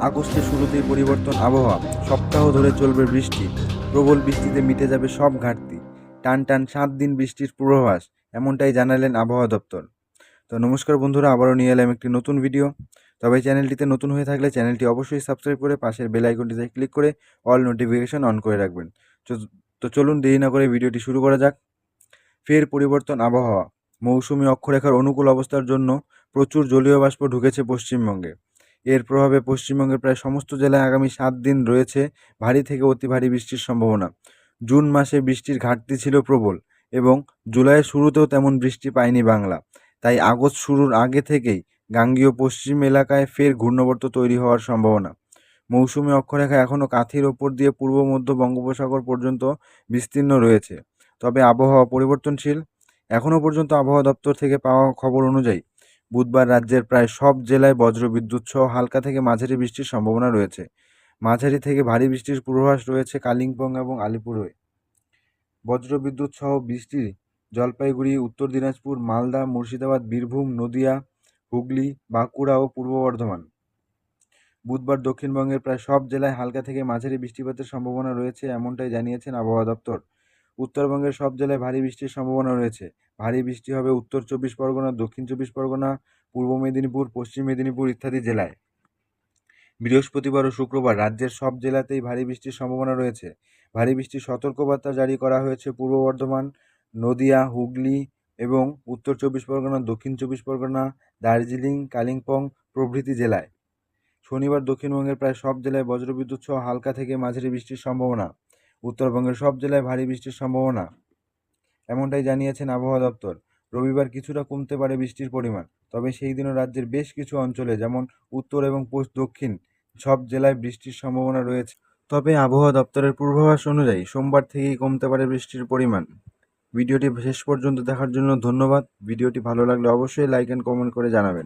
আগস্টের শুরুতেই পরিবর্তন আবহাওয়া। সপ্তাহ ধরে চলবে বৃষ্টি। প্রবল বৃষ্টিতে মিটে যাবে সব ঘাটতি। টান টান সাত দিন বৃষ্টির পূর্বাভাস, এমনটাই জানালেন আবহাওয়া দপ্তর। তো নমস্কার বন্ধুরা, আবারও নিয়ে এলাম একটি নতুন ভিডিও। তবে চ্যানেলটিতে নতুন হয়ে থাকলে চ্যানেলটি অবশ্যই সাবস্ক্রাইব করে পাশের বেল আইকনটিতে ক্লিক করে অল নোটিফিকেশন অন করে রাখবেন। তো- তো চলুন দেরি না করে ভিডিওটি শুরু করা যাক। ফের পরিবর্তন আবহাওয়া। মৌসুমি অক্ষরেখার অনুকূল অবস্থার জন্য প্রচুর জলীয় বাষ্প ঢুকেছে পশ্চিমবঙ্গে। এর প্রভাবে পশ্চিমবঙ্গের প্রায় সমস্ত জেলায় আগামী সাত দিন রয়েছে ভারী থেকে অতি ভারী বৃষ্টির সম্ভাবনা। জুন মাসে বৃষ্টির ঘাটতি ছিল প্রবল এবং জুলাইয়ের শুরুতেও তেমন বৃষ্টি পায়নি বাংলা। তাই আগস্ট শুরুর আগে থেকেই গাঙ্গীয় পশ্চিম এলাকায় ফের ঘূর্ণবর্ত তৈরি হওয়ার সম্ভাবনা। মৌসুমি অক্ষরেখা এখনও কাঁথির ওপর দিয়ে পূর্ব, মধ্য বঙ্গোপসাগর পর্যন্ত বিস্তীর্ণ রয়েছে। তবে আবহাওয়া পরিবর্তনশীল। এখনও পর্যন্ত আবহাওয়া দপ্তর থেকে পাওয়া খবর অনুযায়ী বুধবার রাজ্যের প্রায় সব জেলায় বজ্রবিদ্যুৎ সহ হালকা থেকে মাঝারি বৃষ্টির সম্ভাবনা রয়েছে। মাঝারি থেকে ভারী বৃষ্টির পূর্বাভাস রয়েছে কালিম্পং এবং আলিপুরে বজ্রবিদ্যুৎ সহ বৃষ্টি জলপাইগুড়ি, উত্তর দিনাজপুর, মালদা, মুর্শিদাবাদ, বীরভূম, নদিয়া, হুগলি, বাঁকুড়া ও পূর্ব বর্ধমান। বুধবার দক্ষিণবঙ্গের প্রায় সব জেলায় হালকা থেকে মাঝারি বৃষ্টিপাতের সম্ভাবনা রয়েছে, এমনটাই জানিয়েছেন আবহাওয়া দপ্তর। উত্তরবঙ্গের সব জেলায় ভারী বৃষ্টির সম্ভাবনা রয়েছে। ভারী বৃষ্টি হবে উত্তর চব্বিশ পরগনা, দক্ষিণ চব্বিশ পরগনা, পূর্ব মেদিনীপুর, পশ্চিম মেদিনীপুর ইত্যাদি জেলায়। বৃহস্পতিবার ও শুক্রবার রাজ্যের সব জেলাতেই ভারী বৃষ্টির সম্ভাবনা রয়েছে। ভারী বৃষ্টির সতর্কবার্তা জারি করা হয়েছে পূর্ব বর্ধমান, নদিয়া, হুগলি এবং উত্তর চব্বিশ পরগনা, দক্ষিণ চব্বিশ পরগনা, দার্জিলিং, কালিম্পং প্রভৃতি জেলায়। শনিবার দক্ষিণবঙ্গের প্রায় সব জেলায় বজ্রবিদ্যুৎ সহ হালকা থেকে মাঝারি বৃষ্টির সম্ভাবনা। উত্তরবঙ্গের সব জেলায় ভারী বৃষ্টির সম্ভাবনা। এমনটাই জানিয়েছেন আবহাওয়া দপ্তর। রবিবার কিছুটা কমতে পারে বৃষ্টির পরিমাণ, তবে সেই দিনও রাজ্যের বেশ কিছু অঞ্চলে, যেমন উত্তর এবং দক্ষিণ, সব জেলায় বৃষ্টির সম্ভাবনা রয়েছে। তবে আবহাওয়া দপ্তরের পূর্বাভাস অনুযায়ী সোমবার থেকেই কমতে পারে বৃষ্টির পরিমাণ। ভিডিওটি শেষ পর্যন্ত দেখার জন্য ধন্যবাদ। ভিডিওটি ভালো লাগলে অবশ্যই লাইক অ্যান্ড কমেন্ট করে জানাবেন।